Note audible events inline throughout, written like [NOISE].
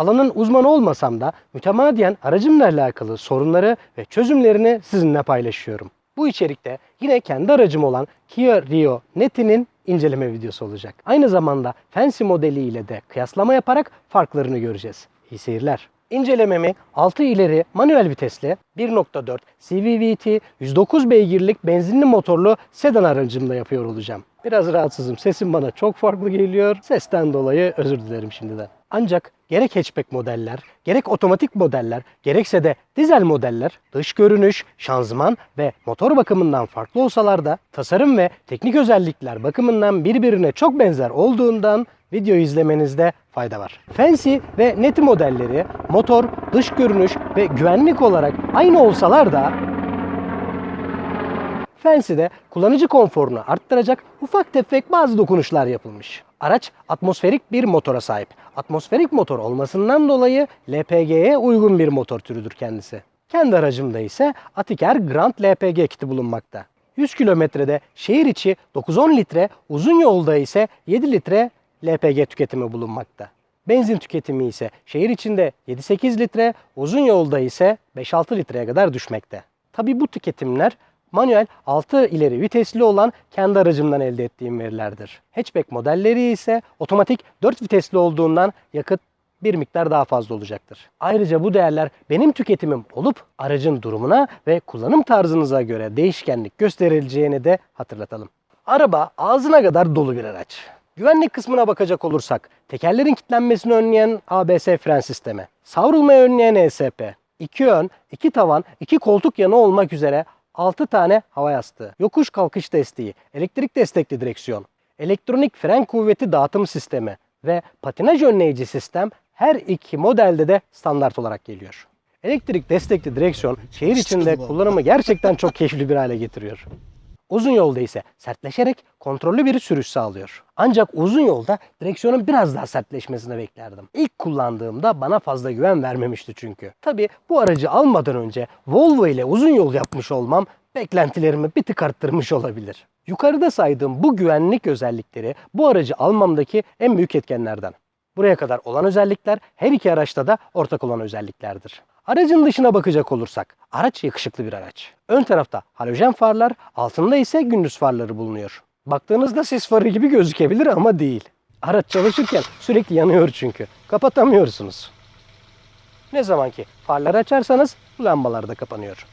Alanın uzmanı olmasam da mütemadiyen aracımla alakalı sorunları ve çözümlerini sizinle paylaşıyorum. Bu içerikte yine kendi aracım olan Kia Rio Neti'nin inceleme videosu olacak. Aynı zamanda Fancy modeli ile de kıyaslama yaparak farklarını göreceğiz. İyi seyirler. İncelememi 6 ileri manuel vitesli 1.4 CVVT 109 beygirlik benzinli motorlu sedan aracımla yapıyor olacağım. Biraz rahatsızım. Sesim bana çok farklı geliyor. Sesten dolayı özür dilerim şimdiden. Ancak gerek hatchback modeller, gerek otomatik modeller, gerekse de dizel modeller dış görünüş, şanzıman ve motor bakımından farklı olsalar da tasarım ve teknik özellikler bakımından birbirine çok benzer olduğundan video izlemenizde fayda var. Fancy ve Neti modelleri motor, dış görünüş ve güvenlik olarak aynı olsalar da Fancy'de kullanıcı konforunu arttıracak ufak tefek bazı dokunuşlar yapılmış. Araç atmosferik bir motora sahip. Atmosferik motor olmasından dolayı LPG'ye uygun bir motor türüdür kendisi. Kendi aracımda ise Atiker Grand LPG kiti bulunmakta. 100 kilometrede şehir içi 9-10 litre, uzun yolda ise 7 litre LPG tüketimi bulunmakta. Benzin tüketimi ise şehir içinde 7-8 litre, uzun yolda ise 5-6 litreye kadar düşmekte. Tabi bu tüketimler manuel 6 ileri vitesli olan kendi aracımdan elde ettiğim verilerdir. Hatchback modelleri ise otomatik 4 vitesli olduğundan yakıt bir miktar daha fazla olacaktır. Ayrıca bu değerler benim tüketimim olup aracın durumuna ve kullanım tarzınıza göre değişkenlik gösterileceğini de hatırlatalım. Araba ağzına kadar dolu bir araç. Güvenlik kısmına bakacak olursak tekerlerin kilitlenmesini önleyen ABS fren sistemi, savrulmayı önleyen ESP, iki ön, iki tavan, iki koltuk yanı olmak üzere 6 tane hava yastığı, yokuş kalkış desteği, elektrik destekli direksiyon, elektronik fren kuvveti dağıtım sistemi ve patinaj önleyici sistem her iki modelde de standart olarak geliyor. Elektrik destekli direksiyon şehir içinde kullanımı gerçekten çok keyifli bir hale getiriyor. Uzun yolda ise sertleşerek kontrollü bir sürüş sağlıyor. Ancak uzun yolda direksiyonun biraz daha sertleşmesini beklerdim. İlk kullandığımda bana fazla güven vermemişti çünkü. Tabi bu aracı almadan önce Volvo ile uzun yol yapmış olmam beklentilerimi bir tık arttırmış olabilir. Yukarıda saydığım bu güvenlik özellikleri bu aracı almamdaki en büyük etkenlerden. Buraya kadar olan özellikler her iki araçta da ortak olan özelliklerdir. Aracın dışına bakacak olursak, araç yakışıklı bir araç. Ön tarafta halojen farlar, altında ise gündüz farları bulunuyor. Baktığınızda sis farı gibi gözükebilir ama değil. Araç çalışırken sürekli yanıyor çünkü. Kapatamıyorsunuz. Ne zaman ki farları açarsanız lambalar da kapanıyor.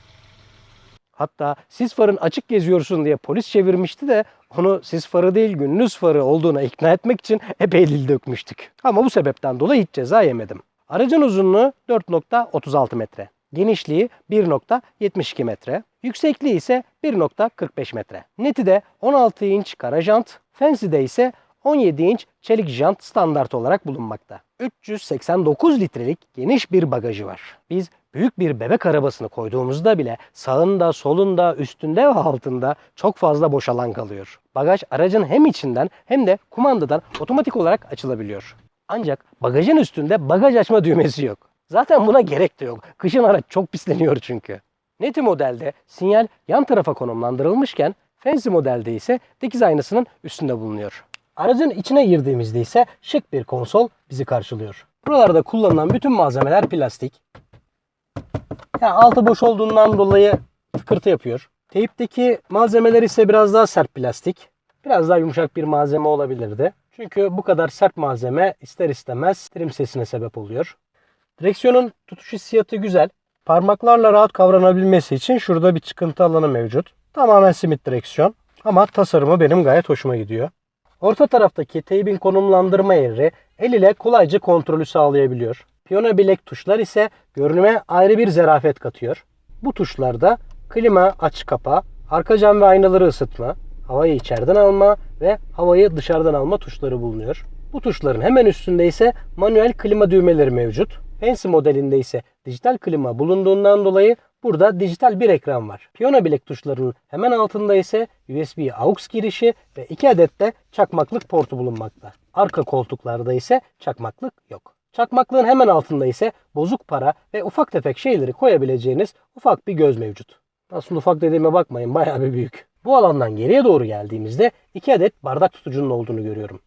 Hatta sis farın açık geziyorsun diye polis çevirmişti de onu sis farı değil gündüz farı olduğuna ikna etmek için epey dil dökmüştük. Ama bu sebepten dolayı hiç ceza yemedim. Aracın uzunluğu 4.36 metre. Genişliği 1.72 metre. Yüksekliği ise 1.45 metre. Neti de 16 inç kara jant. Fancy'de ise 17 inç çelik jant standart olarak bulunmakta. 389 litrelik geniş bir bagajı var. Biz büyük bir bebek arabasını koyduğumuzda bile sağında, solunda, üstünde ve altında çok fazla boş alan kalıyor. Bagaj aracın hem içinden hem de kumandadan otomatik olarak açılabiliyor. Ancak bagajın üstünde bagaj açma düğmesi yok. Zaten buna gerek de yok. Kışın araç çok pisleniyor çünkü. Neti modelde sinyal yan tarafa konumlandırılmışken Fancy modelde ise dikiz aynasının üstünde bulunuyor. Aracın içine girdiğimizde ise şık bir konsol bizi karşılıyor. Buralarda kullanılan bütün malzemeler plastik. Yani altı boş olduğundan dolayı tıkırtı yapıyor. Teyipteki malzemeler ise biraz daha sert plastik. Biraz daha yumuşak bir malzeme olabilirdi. Çünkü bu kadar sert malzeme ister istemez trim sesine sebep oluyor. Direksiyonun tutuş hissiyatı güzel. Parmaklarla rahat kavranabilmesi için şurada bir çıkıntı alanı mevcut. Tamamen simit direksiyon ama tasarımı benim gayet hoşuma gidiyor. Orta taraftaki teybin konumlandırma yeri el ile kolayca kontrolü sağlayabiliyor. Piyano bilek tuşlar ise görünüme ayrı bir zarafet katıyor. Bu tuşlarda klima aç kapa, arka cam ve aynaları ısıtma, havayı içeriden alma ve havayı dışarıdan alma tuşları bulunuyor. Bu tuşların hemen üstünde ise manuel klima düğmeleri mevcut. Fancy modelinde ise dijital klima bulunduğundan dolayı burada dijital bir ekran var. Piyano bilek tuşlarının hemen altında ise USB AUX girişi ve iki adet de çakmaklık portu bulunmakta. Arka koltuklarda ise çakmaklık yok. Çakmaklığın hemen altında ise bozuk para ve ufak tefek şeyleri koyabileceğiniz ufak bir göz mevcut. Aslında ufak dediğime bakmayın bayağı bir büyük. Bu alandan geriye doğru geldiğimizde iki adet bardak tutucunun olduğunu görüyorum.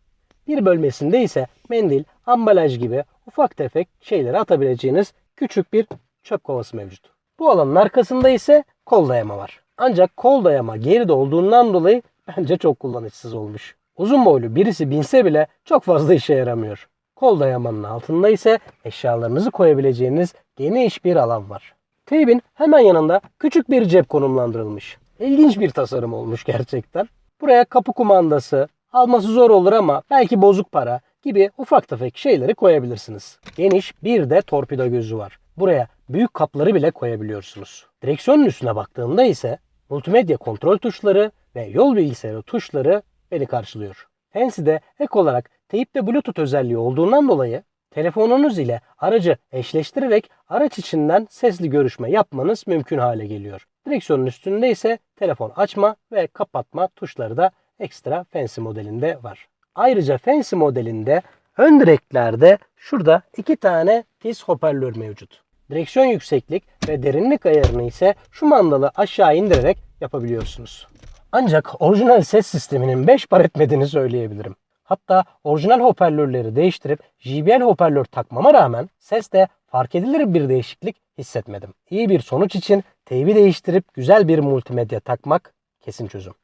Bir bölmesinde ise mendil, ambalaj gibi ufak tefek şeyleri atabileceğiniz küçük bir çöp kovası mevcut. Bu alanın arkasında ise kol dayama var. Ancak kol dayama geride olduğundan dolayı bence çok kullanışsız olmuş. Uzun boylu birisi binse bile çok fazla işe yaramıyor. Kol dayamanın altında ise eşyalarınızı koyabileceğiniz geniş bir alan var. Teybin hemen yanında küçük bir cep konumlandırılmış. İlginç bir tasarım olmuş gerçekten. Buraya kapı kumandası, alması zor olur ama belki bozuk para gibi ufak tefek şeyleri koyabilirsiniz. Geniş bir de torpido gözü var. Buraya büyük kapları bile koyabiliyorsunuz. Direksiyonun üstüne baktığımda ise multimedya kontrol tuşları ve yol bilgisayarı tuşları beni karşılıyor. Fancy'de ek olarak teyipte Bluetooth özelliği olduğundan dolayı telefonunuz ile aracı eşleştirerek araç içinden sesli görüşme yapmanız mümkün hale geliyor. Direksiyonun üstünde ise telefon açma ve kapatma tuşları da ekstra Fancy modelinde var. Ayrıca Fancy modelinde ön direklerde şurada iki tane tiz hoparlör mevcut. Direksiyon yükseklik ve derinlik ayarını ise şu mandalı aşağı indirerek yapabiliyorsunuz. Ancak orijinal ses sisteminin 5 par etmediğini söyleyebilirim. Hatta orijinal hoparlörleri değiştirip JBL hoparlör takmama rağmen seste fark edilir bir değişiklik hissetmedim. İyi bir sonuç için teybi değiştirip güzel bir multimedya takmak kesin çözüm.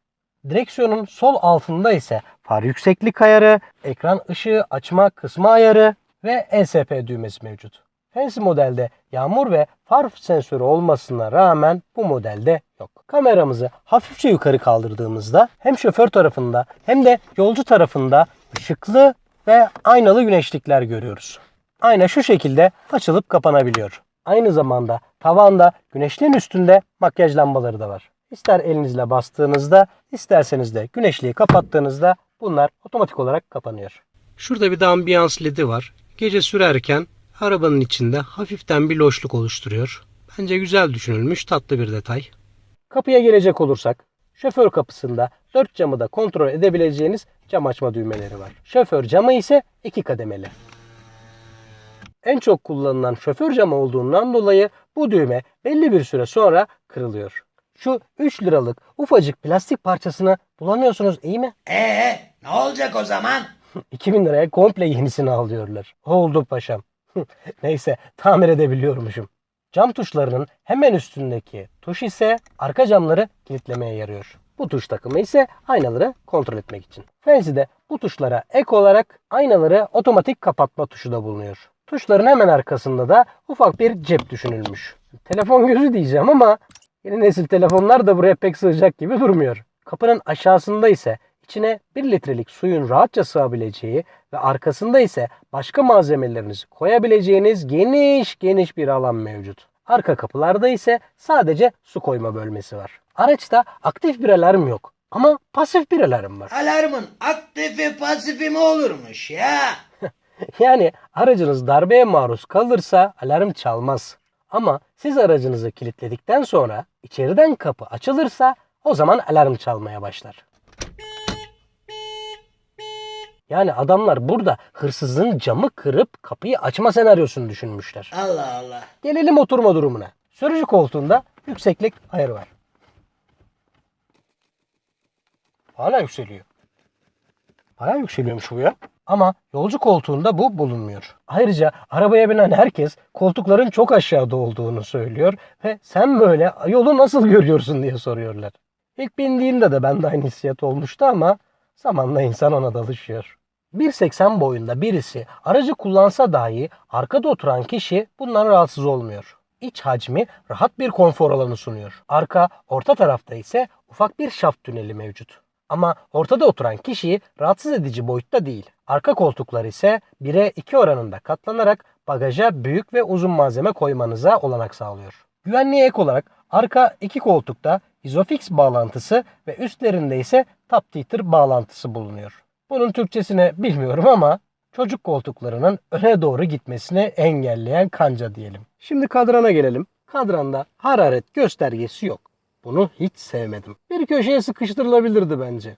Direksiyonun sol altında ise far yükseklik ayarı, ekran ışığı açma kısmı ayarı ve ESP düğmesi mevcut. Fancy modelde yağmur ve far sensörü olmasına rağmen bu modelde yok. Kameramızı hafifçe yukarı kaldırdığımızda hem şoför tarafında hem de yolcu tarafında ışıklı ve aynalı güneşlikler görüyoruz. Ayna şu şekilde açılıp kapanabiliyor. Aynı zamanda tavanda güneşliğin üstünde makyaj lambaları da var. İster elinizle bastığınızda, isterseniz de güneşliği kapattığınızda bunlar otomatik olarak kapanıyor. Şurada bir de ambiyans ledi var. Gece sürerken arabanın içinde hafiften bir loşluk oluşturuyor. Bence güzel düşünülmüş tatlı bir detay. Kapıya gelecek olursak şoför kapısında dört camı da kontrol edebileceğiniz cam açma düğmeleri var. Şoför camı ise iki kademeli. En çok kullanılan şoför camı olduğundan dolayı bu düğme belli bir süre sonra kırılıyor. Şu 3 liralık ufacık plastik parçasını bulamıyorsunuz iyi mi? Ee, ne olacak o zaman? [LAUGHS] 2000 liraya komple yenisini alıyorlar. Oldu paşam. [LAUGHS] Neyse tamir edebiliyormuşum. Cam tuşlarının hemen üstündeki tuş ise arka camları kilitlemeye yarıyor. Bu tuş takımı ise aynaları kontrol etmek için. Fancy'de bu tuşlara ek olarak aynaları otomatik kapatma tuşu da bulunuyor. Tuşların hemen arkasında da ufak bir cep düşünülmüş. Telefon gözü diyeceğim ama yeni nesil telefonlar da buraya pek sığacak gibi durmuyor. Kapının aşağısında ise içine 1 litrelik suyun rahatça sığabileceği ve arkasında ise başka malzemelerinizi koyabileceğiniz geniş geniş bir alan mevcut. Arka kapılarda ise sadece su koyma bölmesi var. Araçta aktif bir alarm yok ama pasif bir alarm var. Alarmın aktifi pasifi mi olurmuş ya? [LAUGHS] Yani aracınız darbeye maruz kalırsa alarm çalmaz. Ama siz aracınızı kilitledikten sonra içeriden kapı açılırsa o zaman alarm çalmaya başlar. Yani adamlar burada hırsızın camı kırıp kapıyı açma senaryosunu düşünmüşler. Allah Allah. Gelelim oturma durumuna. Sürücü koltuğunda yükseklik ayarı var. Hala yükseliyor. Hala yükseliyormuş bu ya. Ama yolcu koltuğunda bu bulunmuyor. Ayrıca arabaya binen herkes koltukların çok aşağıda olduğunu söylüyor ve sen böyle yolu nasıl görüyorsun diye soruyorlar. İlk bindiğimde de bende aynı hissiyat olmuştu ama zamanla insan ona da alışıyor. 1.80 boyunda birisi aracı kullansa dahi arkada oturan kişi bundan rahatsız olmuyor. İç hacmi rahat bir konfor alanı sunuyor. Arka, orta tarafta ise ufak bir şaft tüneli mevcut. Ama ortada oturan kişiyi rahatsız edici boyutta değil. Arka koltuklar ise 1'e 2 oranında katlanarak bagaja büyük ve uzun malzeme koymanıza olanak sağlıyor. Güvenliğe ek olarak arka iki koltukta Isofix bağlantısı ve üstlerinde ise tap teeter bağlantısı bulunuyor. Bunun Türkçesini bilmiyorum ama çocuk koltuklarının öne doğru gitmesini engelleyen kanca diyelim. Şimdi kadrana gelelim. Kadranda hararet göstergesi yok. Bunu hiç sevmedim. Bir köşeye sıkıştırılabilirdi bence.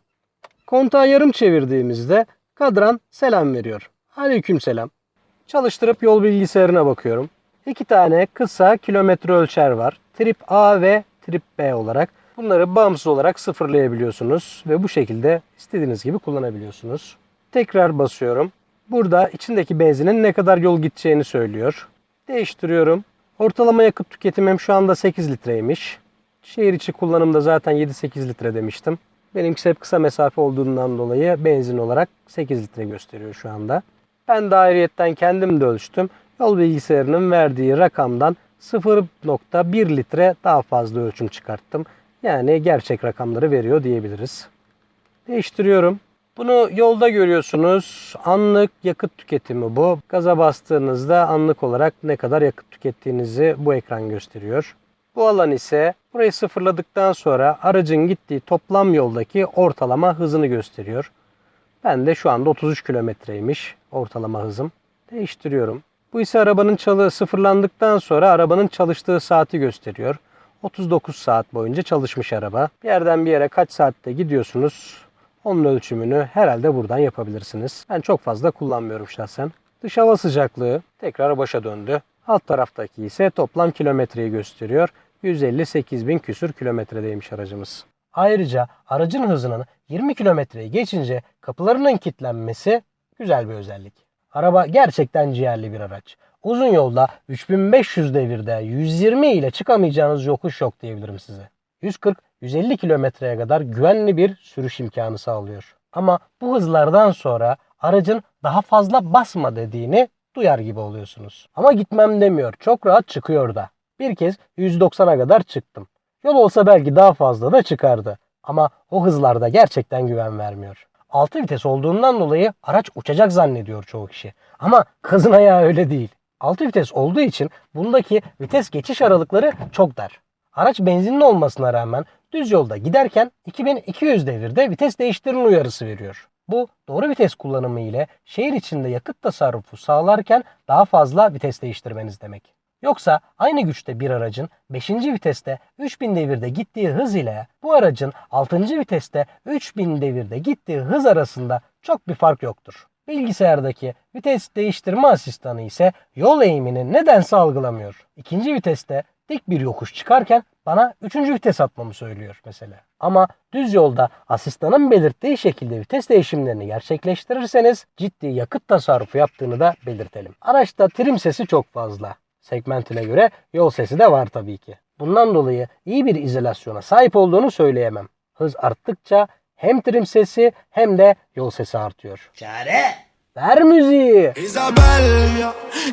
Kontağı yarım çevirdiğimizde kadran selam veriyor. Aleyküm selam. Çalıştırıp yol bilgisayarına bakıyorum. İki tane kısa kilometre ölçer var. Trip A ve Trip B olarak. Bunları bağımsız olarak sıfırlayabiliyorsunuz ve bu şekilde istediğiniz gibi kullanabiliyorsunuz. Tekrar basıyorum. Burada içindeki benzinin ne kadar yol gideceğini söylüyor. Değiştiriyorum. Ortalama yakıt tüketimim şu anda 8 litreymiş. Şehir içi kullanımda zaten 7-8 litre demiştim. Benimkisi hep kısa mesafe olduğundan dolayı benzin olarak 8 litre gösteriyor şu anda. Ben de ayrıyetten kendim de ölçtüm. Yol bilgisayarının verdiği rakamdan 0.1 litre daha fazla ölçüm çıkarttım. Yani gerçek rakamları veriyor diyebiliriz. Değiştiriyorum. Bunu yolda görüyorsunuz. Anlık yakıt tüketimi bu. Gaza bastığınızda anlık olarak ne kadar yakıt tükettiğinizi bu ekran gösteriyor. Bu alan ise burayı sıfırladıktan sonra aracın gittiği toplam yoldaki ortalama hızını gösteriyor. Ben de şu anda 33 kilometreymiş ortalama hızım. Değiştiriyorum. Bu ise arabanın çalı sıfırlandıktan sonra arabanın çalıştığı saati gösteriyor. 39 saat boyunca çalışmış araba. Bir yerden bir yere kaç saatte gidiyorsunuz? Onun ölçümünü herhalde buradan yapabilirsiniz. Ben çok fazla kullanmıyorum şahsen. Dış hava sıcaklığı tekrar başa döndü. Alt taraftaki ise toplam kilometreyi gösteriyor. 158 bin küsür kilometredeymiş aracımız. Ayrıca aracın hızının 20 kilometreyi geçince kapılarının kilitlenmesi güzel bir özellik. Araba gerçekten ciğerli bir araç. Uzun yolda 3500 devirde 120 ile çıkamayacağınız yokuş yok diyebilirim size. 140-150 kilometreye kadar güvenli bir sürüş imkanı sağlıyor. Ama bu hızlardan sonra aracın daha fazla basma dediğini duyar gibi oluyorsunuz. Ama gitmem demiyor. Çok rahat çıkıyor da. Bir kez 190'a kadar çıktım. Yol olsa belki daha fazla da çıkardı. Ama o hızlarda gerçekten güven vermiyor. 6 vites olduğundan dolayı araç uçacak zannediyor çoğu kişi. Ama kızın ayağı öyle değil. 6 vites olduğu için bundaki vites geçiş aralıkları çok dar. Araç benzinli olmasına rağmen düz yolda giderken 2200 devirde vites değiştirin uyarısı veriyor. Bu doğru vites kullanımı ile şehir içinde yakıt tasarrufu sağlarken daha fazla vites değiştirmeniz demek. Yoksa aynı güçte bir aracın 5. viteste 3000 devirde gittiği hız ile bu aracın 6. viteste 3000 devirde gittiği hız arasında çok bir fark yoktur. Bilgisayardaki vites değiştirme asistanı ise yol eğimini nedense algılamıyor. İkinci viteste dik bir yokuş çıkarken bana üçüncü vites atmamı söylüyor mesela. Ama düz yolda asistanın belirttiği şekilde vites değişimlerini gerçekleştirirseniz ciddi yakıt tasarrufu yaptığını da belirtelim. Araçta trim sesi çok fazla. Segmentine göre yol sesi de var tabii ki. Bundan dolayı iyi bir izolasyona sahip olduğunu söyleyemem. Hız arttıkça hem trim sesi hem de yol sesi artıyor. Çare. Ver müziği. Isabel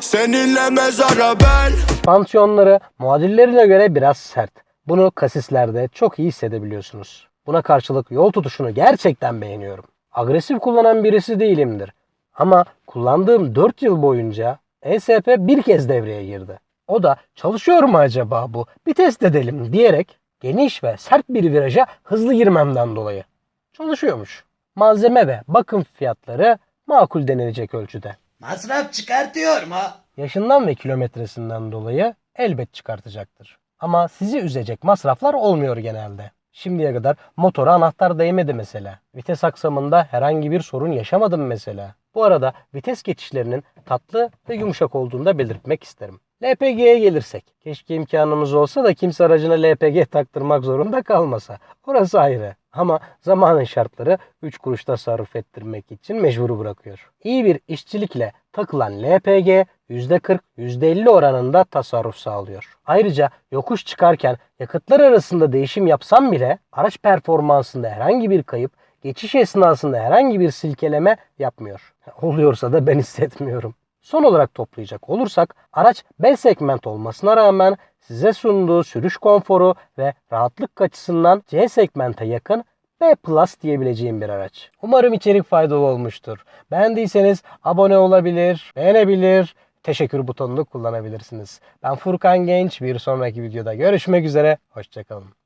Seninle mezara ben Pansiyonları muadillerine göre biraz sert. Bunu kasislerde çok iyi hissedebiliyorsunuz. Buna karşılık yol tutuşunu gerçekten beğeniyorum. Agresif kullanan birisi değilimdir. Ama kullandığım 4 yıl boyunca ESP bir kez devreye girdi. O da çalışıyor mu acaba bu bir test edelim diyerek geniş ve sert bir viraja hızlı girmemden dolayı. Çalışıyormuş. Malzeme ve bakım fiyatları makul denilecek ölçüde. Masraf çıkartıyor mu? Yaşından ve kilometresinden dolayı elbet çıkartacaktır. Ama sizi üzecek masraflar olmuyor genelde. Şimdiye kadar motora anahtar değmedi mesela. Vites aksamında herhangi bir sorun yaşamadım mesela. Bu arada vites geçişlerinin tatlı ve yumuşak olduğunu da belirtmek isterim. LPG'ye gelirsek. Keşke imkanımız olsa da kimse aracına LPG taktırmak zorunda kalmasa. Orası ayrı. Ama zamanın şartları 3 kuruş tasarruf ettirmek için mecbur bırakıyor. İyi bir işçilikle takılan LPG %40, %50 oranında tasarruf sağlıyor. Ayrıca yokuş çıkarken yakıtlar arasında değişim yapsam bile araç performansında herhangi bir kayıp, geçiş esnasında herhangi bir silkeleme yapmıyor. Oluyorsa da ben [LAUGHS] hissetmiyorum. Son olarak toplayacak olursak araç B segment olmasına rağmen size sunduğu sürüş konforu ve rahatlık açısından C segmente yakın B Plus diyebileceğim bir araç. Umarım içerik faydalı olmuştur. Beğendiyseniz abone olabilir, beğenebilir, teşekkür butonunu kullanabilirsiniz. Ben Furkan Genç. Bir sonraki videoda görüşmek üzere. Hoşçakalın.